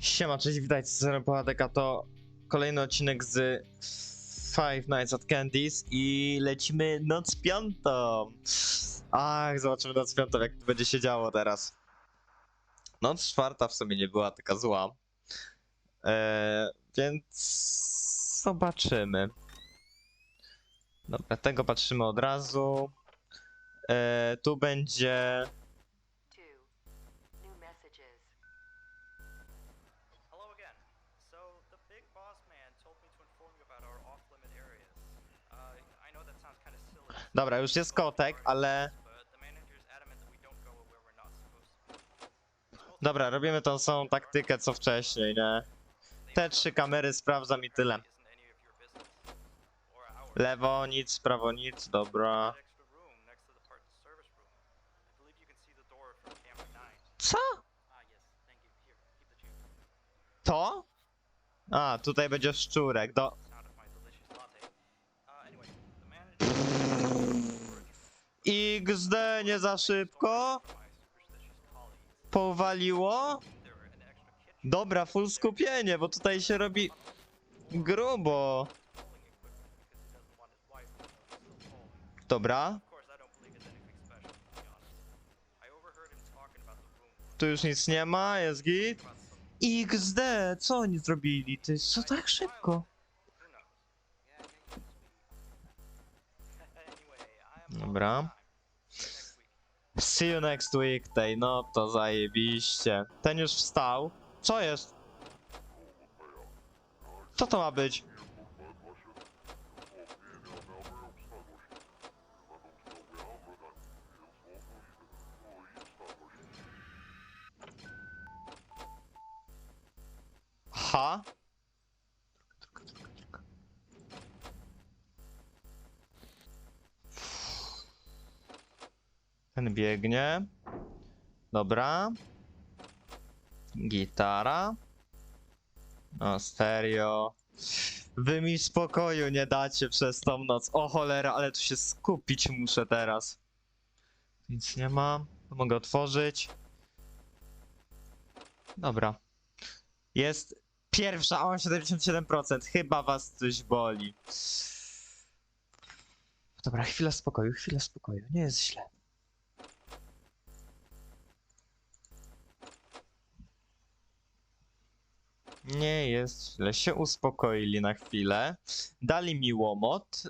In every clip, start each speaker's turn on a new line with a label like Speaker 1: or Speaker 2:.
Speaker 1: Siema, cześć, witajcie, Zero Połatek, a to kolejny odcinek z Five Nights at Candy's i lecimy noc piątą. Ach, zobaczymy noc piątą, jak to będzie się działo teraz. Noc czwarta w sumie nie była taka zła. Eee, więc zobaczymy. Dobra, tego patrzymy od razu. Eee, tu będzie... Dobra, już jest kotek, ale... Dobra, robimy tą samą taktykę co wcześniej, nie? Te trzy kamery sprawdzam i tyle. Lewo nic, prawo nic, dobra.
Speaker 2: That extra room next to the parts service room. I believe you can see the door from camera 9.
Speaker 1: Co? To? A, tutaj będzie szczurek, do... XD, nie za szybko? Powaliło? Dobra, full skupienie, bo tutaj się robi grubo. Dobra, tu już nic nie ma, jest git. XD, co oni zrobili? Ty, co tak szybko? Dobra. See you next week, tej, no to zajebiście. Ten już wstał. Co jest? Co to ma być? Ha? Ten biegnie. Dobra. Gitara. No, stereo. Wy mi spokoju nie dacie przez tą noc. O cholera, ale tu się skupić muszę teraz. Nic nie ma. Mogę otworzyć. Dobra. Jest pierwsza, mam 77%. Chyba was coś boli. Dobra, chwila spokoju, chwila spokoju. Nie jest źle. Nie jest źle. Się uspokoili na chwilę. Dali mi łomot.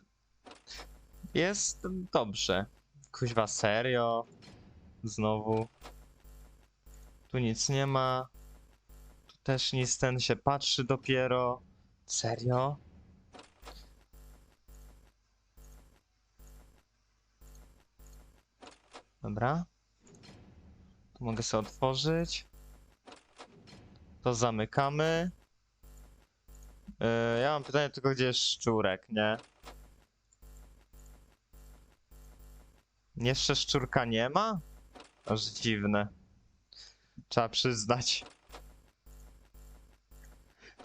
Speaker 1: Jest dobrze. Kuźwa, serio? Znowu. Tu nic nie ma. Tu też nic, ten się patrzy dopiero. Serio? Dobra. Tu mogę sobie otworzyć. To zamykamy. Yy, ja mam pytanie tylko, gdzie jest szczurek, nie? Jeszcze szczurka nie ma? Aż dziwne. Trzeba przyznać.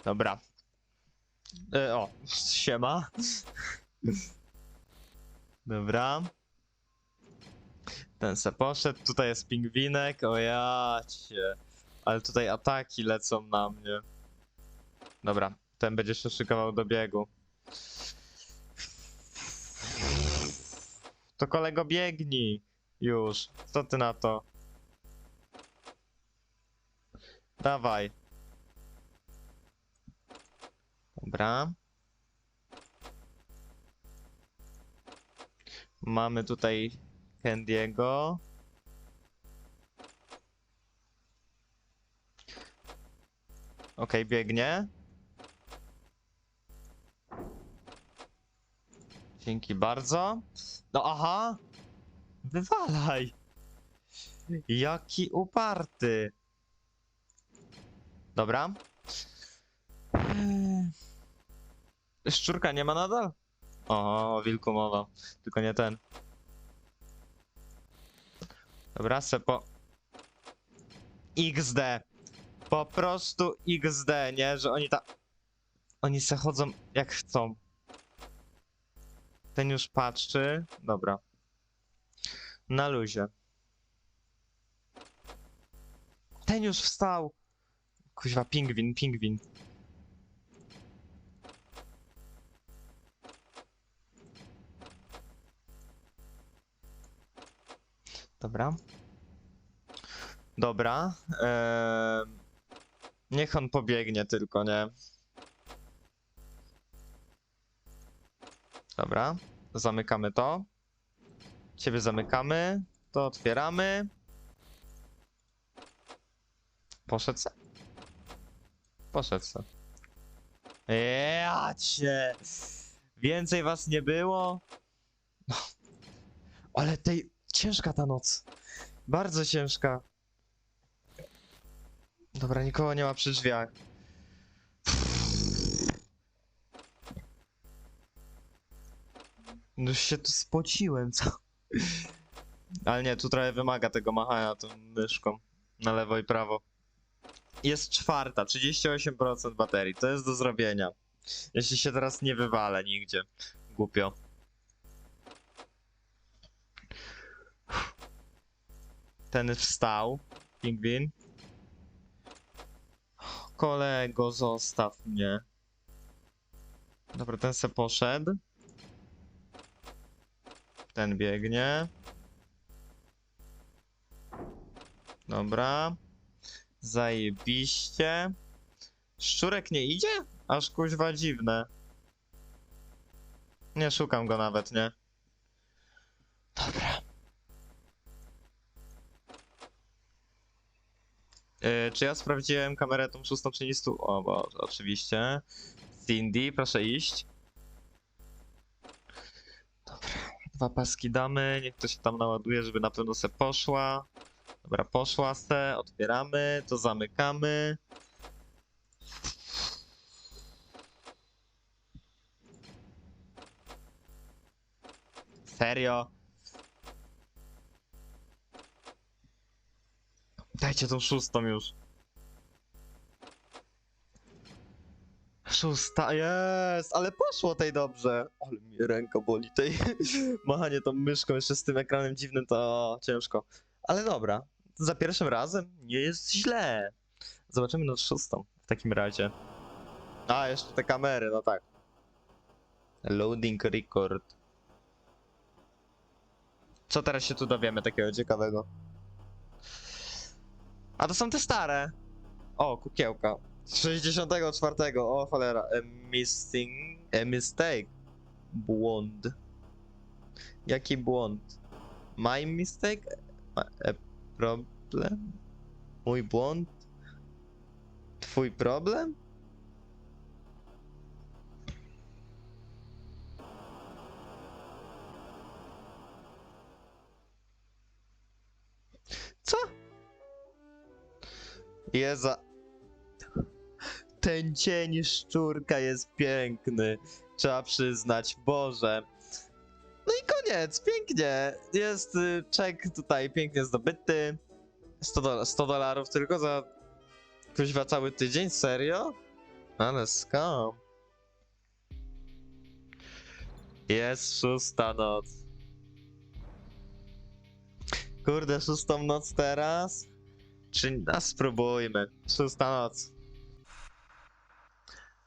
Speaker 1: Dobra. Yy, o, siema. Dobra. Ten se poszedł, tutaj jest pingwinek, o ja cię. Ale tutaj ataki lecą na mnie. Dobra, ten będzie się szykował do biegu. To kolego biegnij. Już. Co ty na to? Dawaj. Dobra. Mamy tutaj Candiego. Okej, biegnie. Dzięki bardzo. No aha! Wywalaj! Jaki uparty! Dobra. Szczurka nie ma nadal? O, wilku mowa. Tylko nie ten. Dobra, sepo. XD. Po prostu XD, nie? Że oni ta... Oni se chodzą jak chcą. Ten już patrzy. Dobra. Na luzie. Ten już wstał. Kuźwa, pingwin, pingwin. Dobra. Dobra. Eee... Niech on pobiegnie tylko, nie? Dobra. Zamykamy to. Ciebie zamykamy. To otwieramy. Poszedł se? Poszedł se. Ja cię! Więcej was nie było? No. Ale tej... Ciężka ta noc. Bardzo ciężka. Dobra, nikogo nie ma przy drzwiach. No już się tu spociłem, co? Ale nie, tu trochę wymaga tego machania tą myszką na lewo i prawo. Jest czwarta, 38% baterii, to jest do zrobienia. Jeśli się teraz nie wywalę nigdzie. Głupio. Ten wstał, pingwin. Kolego, zostaw mnie. Dobra, ten se poszedł. Ten biegnie. Dobra. Zajebiście. Szczurek nie idzie? Aż kuźwa dziwne. Nie szukam go nawet, nie? Dobra. Czy ja sprawdziłem kamerę tą szóstą czy stu... O, bo oczywiście. Cindy, proszę iść. Dobra. Dwa paski damy, niech to się tam naładuje, żeby na pewno se poszła. Dobra, poszła se, otwieramy, to zamykamy. Serio? Dajcie tą szóstą już. Szósta, jest, ale poszło tej dobrze. Ale mi ręka boli tej. Machanie tą myszką jeszcze z tym ekranem dziwnym to ciężko. Ale dobra, za pierwszym razem nie jest źle. Zobaczymy na szóstą w takim razie. A, jeszcze te kamery, no tak. Loading record. Co teraz się tu dowiemy takiego ciekawego? A to są te stare. O, kukiełka. Z 64. O cholera. A missing. A mistake. Błąd. Jaki błąd? My mistake? A a problem? Mój błąd? Twój problem? Jeza. Ten cień szczurka jest piękny. Trzeba przyznać, Boże. No i koniec, pięknie. Jest y, czek tutaj pięknie zdobyty. 100, dola- 100 dolarów tylko za kuźwa cały tydzień, serio? Ale skam. Jest szósta noc. Kurde, szóstą noc teraz? Czy a spróbujmy. Szósta noc.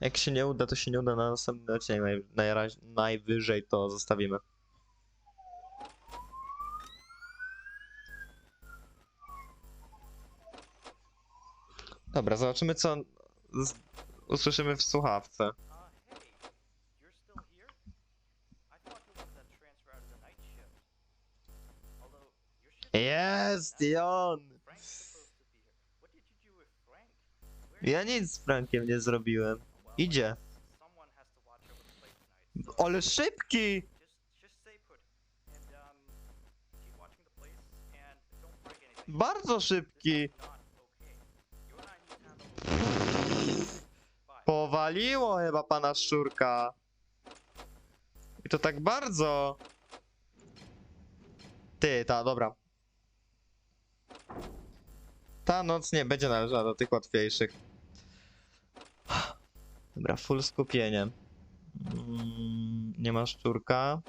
Speaker 1: Jak się nie uda, to się nie uda na następny odcinek. Naj, najraź, najwyżej to zostawimy. Dobra, zobaczymy co z, usłyszymy w słuchawce.
Speaker 2: Uh, hey, you're
Speaker 1: Ja nic z Frankiem nie zrobiłem. Idzie. Ale szybki! Bardzo szybki! Powaliło chyba pana szczurka. I to tak bardzo. Ty, ta, dobra. Ta noc nie będzie należała do tych łatwiejszych. Dobra, full skupienie. Mm, nie ma szczurka.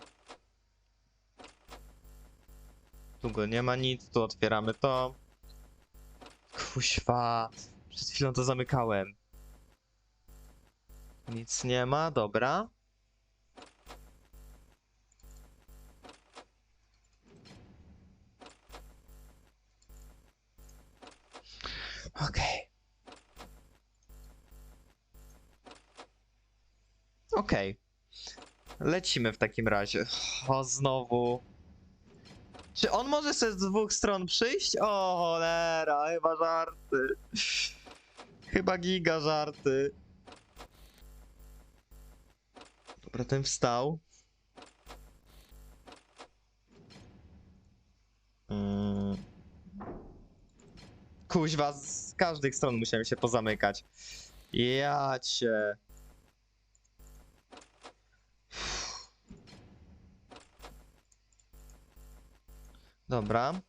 Speaker 1: Tu go nie ma nic, tu otwieramy to. Kuźwa. Przed chwilą to zamykałem. Nic nie ma, dobra. Okej. Lecimy w takim razie. O, znowu. Czy on może sobie z dwóch stron przyjść? O, cholera, chyba żarty. Chyba giga żarty. Dobra, ten wstał. Mm. Kuźwa, z każdych stron musiałem się pozamykać. Ja cię. Dobra.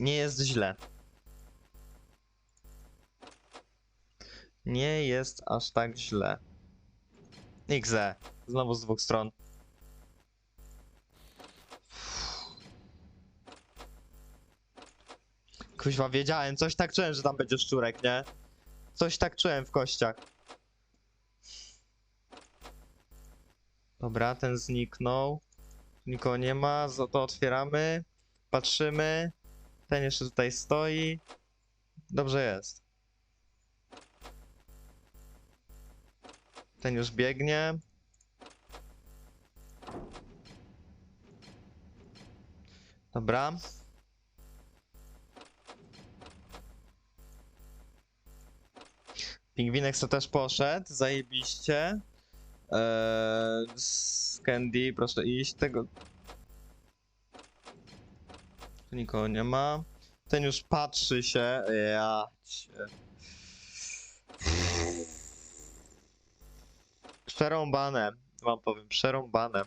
Speaker 1: Nie jest źle. Nie jest aż tak źle. Xe. Znowu z dwóch stron. Kuźwa, wiedziałem, coś tak czułem, że tam będzie szczurek, nie? Coś tak czułem w kościach. Dobra, ten zniknął. Nikogo nie ma, za to otwieramy. Patrzymy. Ten jeszcze tutaj stoi. Dobrze jest. Ten już biegnie. Dobra. Pingwinek co też poszedł, zajebiście. Eee, z Candy, proszę iść. Tego. Tu nikogo nie ma. Ten już patrzy się. Ja cię. Przerąbane. Wam powiem, przerąbane.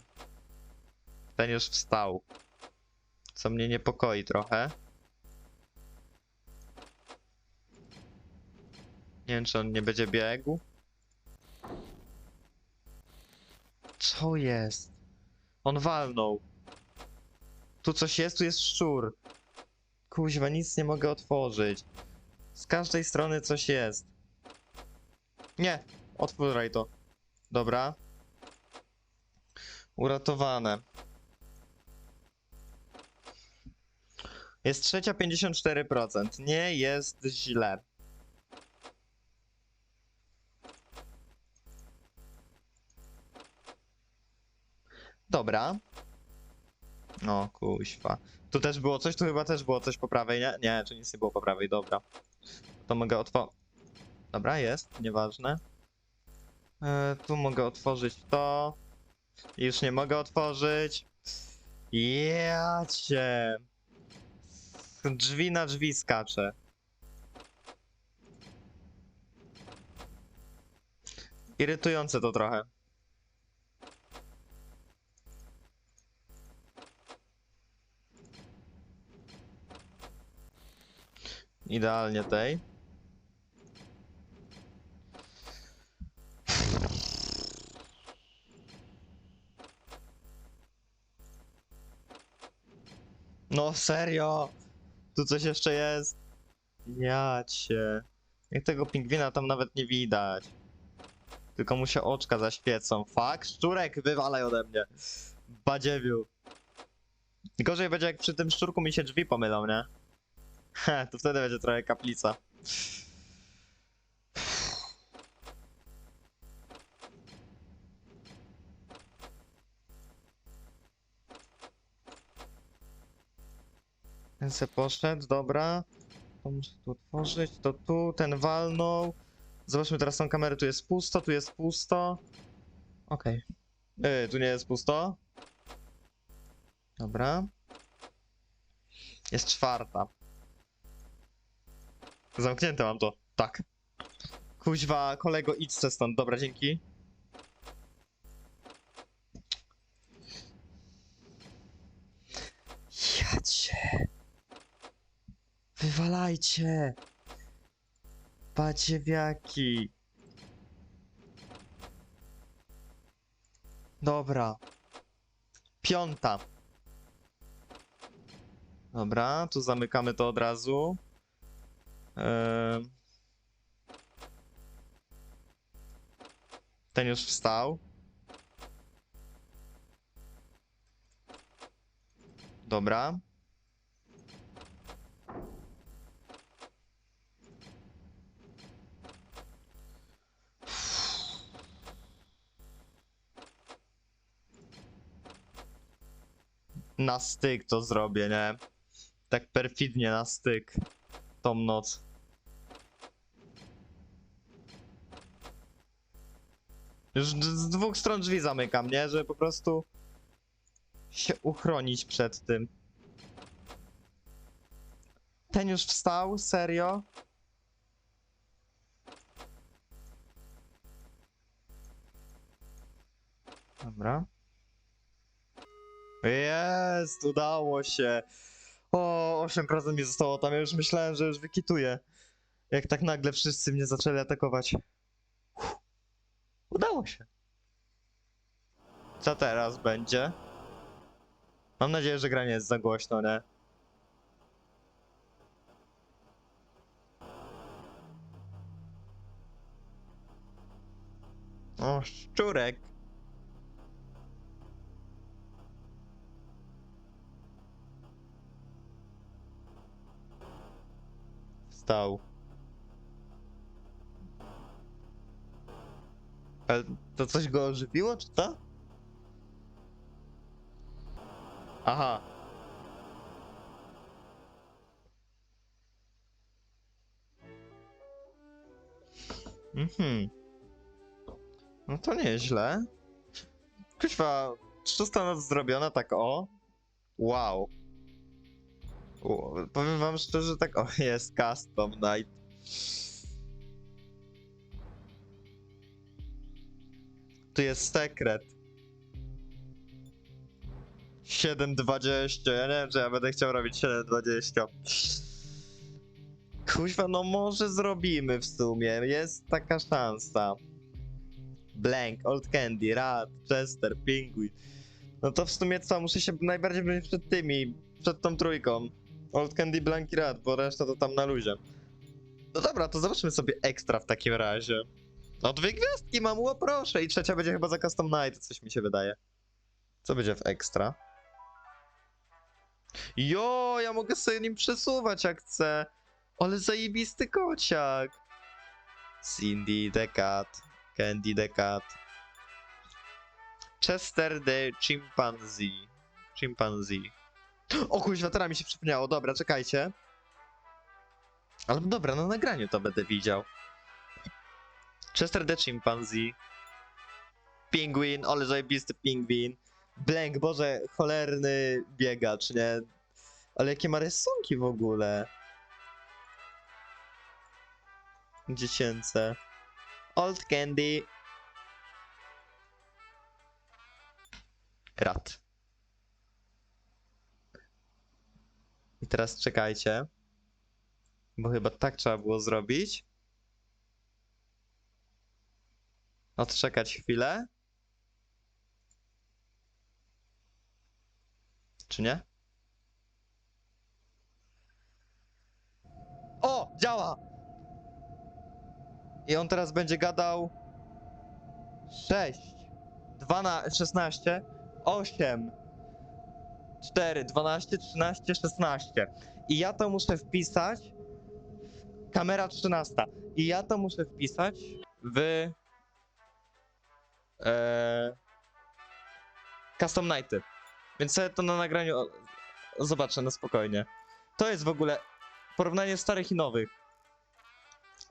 Speaker 1: Ten już wstał. Co mnie niepokoi trochę. Nie wiem, czy on nie będzie biegł. Co jest? On walnął. Tu coś jest, tu jest szczur. Kuźwa, nic nie mogę otworzyć. Z każdej strony coś jest. Nie, otwóraj to. Dobra. Uratowane. Jest trzecia 54%. Nie jest źle. Dobra. O, kuźwa. Tu też było coś, tu chyba też było coś po prawej, nie? Nie, czy nic nie było po prawej, dobra. To mogę otworzyć. Dobra, jest, nieważne. E, tu mogę otworzyć to. Już nie mogę otworzyć. Ja cię. Z Drzwi na drzwi skaczę. Irytujące to trochę. Idealnie tej. No serio! Tu coś jeszcze jest? Ja cię. Jak tego pingwina tam nawet nie widać. Tylko mu się oczka zaświecą. Fuck, szczurek, wywalaj ode mnie. Badziewiu. Gorzej będzie jak przy tym szczurku mi się drzwi pomylą, nie? He, to wtedy będzie trochę kaplica. Ten se poszedł, dobra. To muszę tu otworzyć, to tu, ten walnął. Zobaczmy teraz tą kamerę, tu jest pusto, tu jest pusto. Okej. Yy, tu nie jest pusto. Dobra. Jest czwarta. Zamknięte mam to. Tak. Kuźwa, kolego, idź se stąd. Dobra, dzięki. Ja cię. Wywalajcie. Badziewiaki. Dobra. Piąta. Dobra, tu zamykamy to od razu. Ten już wstał. Dobra. Na styk to zrobię, nie? Tak perfidnie na styk tą noc. Już z dwóch stron drzwi zamykam, nie? Żeby po prostu się uchronić przed tym. Ten już wstał? Serio? Dobra. Jest, udało się. O, 8% mi zostało tam, ja już myślałem, że już wykituję. Jak tak nagle wszyscy mnie zaczęli atakować. Udało się. Co teraz będzie? Mam nadzieję, że gra nie jest za głośno, nie? O, szczurek. Wstał. Ale to coś go ożywiło, czy co? Aha. Mhm. No to nieźle. Kuźwa, szósta noc zrobiona tak o. Wow. Powiem wam szczerze, tak o, jest custom night. Tu jest sekret. 7.20, ja nie wiem, czy ja będę chciał robić 7.20. Kuźwa, no może zrobimy w sumie, jest taka szansa. Blank, Old Candy, Rat, Chester, Penguin. No to w sumie co, muszę się najbardziej bronić przed tymi, przed tą trójką. Old Candy, Blank i Rat, bo reszta to tam na luzie. No dobra, to zobaczmy sobie ekstra w takim razie. No dwie gwiazdki mam, o proszę, i trzecia będzie chyba za Custom Night, coś mi się wydaje. Co będzie w ekstra? Jo, ja mogę sobie nim przesuwać jak chcę. Ale zajebisty kociak. Cindy the cat, Candy the cat. Chester the chimpanzee. Chimpanzee. O kuźwa, teraz mi się przypomniało. Dobra, czekajcie. Ale dobra, na nagraniu to będę widział. Chester chimpanzee. Pingwin, ale zajebisty pingwin. Blank, boże, cholerny biegacz, nie? Ale jakie ma rysunki w ogóle? Dziecięce. Old Candy. Rat. I teraz czekajcie. Bo chyba tak trzeba było zrobić. Odczekać chwilę. Czy nie? O! Działa! I on teraz będzie gadał 6, 12, 16, 8, 4, 12, 13, 16. I ja to muszę wpisać. Kamera 13. I ja to muszę wpisać w. E, custom Nighty. Więc sobie to na nagraniu zobaczę na spokojnie. To jest w ogóle porównanie starych i nowych.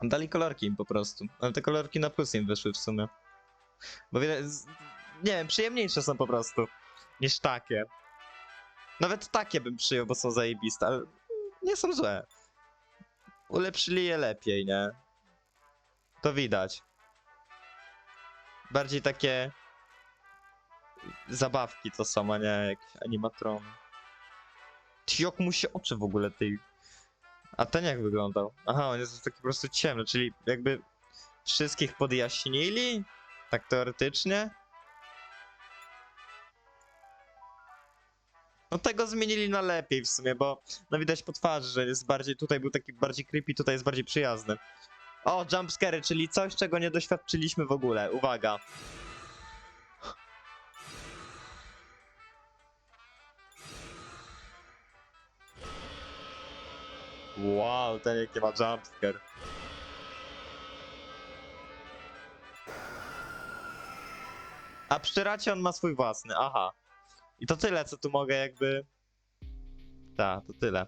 Speaker 1: Dali kolorki im po prostu. Ale te kolorki na plus im wyszły w sumie. Bo wiele, nie wiem, przyjemniejsze są po prostu niż takie. Nawet takie bym przyjął, bo są zajebiste, ale nie są złe. Ulepszyli je lepiej, nie? To widać. Bardziej takie zabawki to są, a nie jakieś animatrony. Jak mu się oczy w ogóle tej... A ten jak wyglądał? Aha, on jest taki po prostu ciemny, czyli jakby wszystkich podjaśnili? Tak teoretycznie? No tego zmienili na lepiej w sumie, bo no widać po twarzy, że jest bardziej, tutaj był taki bardziej creepy, tutaj jest bardziej przyjazny. O, jumpscary, czyli coś, czego nie doświadczyliśmy w ogóle. Uwaga. Wow, ten jaki ma jumpscare. A przy racie on ma swój własny, aha. I to tyle, co tu mogę jakby... Tak, to tyle.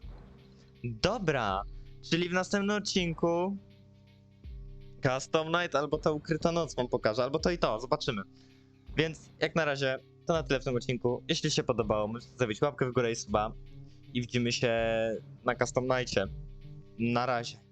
Speaker 1: Dobra, czyli w następnym odcinku Custom Night albo ta ukryta noc wam pokażę, albo to i to, zobaczymy. Więc jak na razie to na tyle w tym odcinku. Jeśli się podobało, możecie zostawić łapkę w górę i suba. I widzimy się na Custom Nightie. Na razie.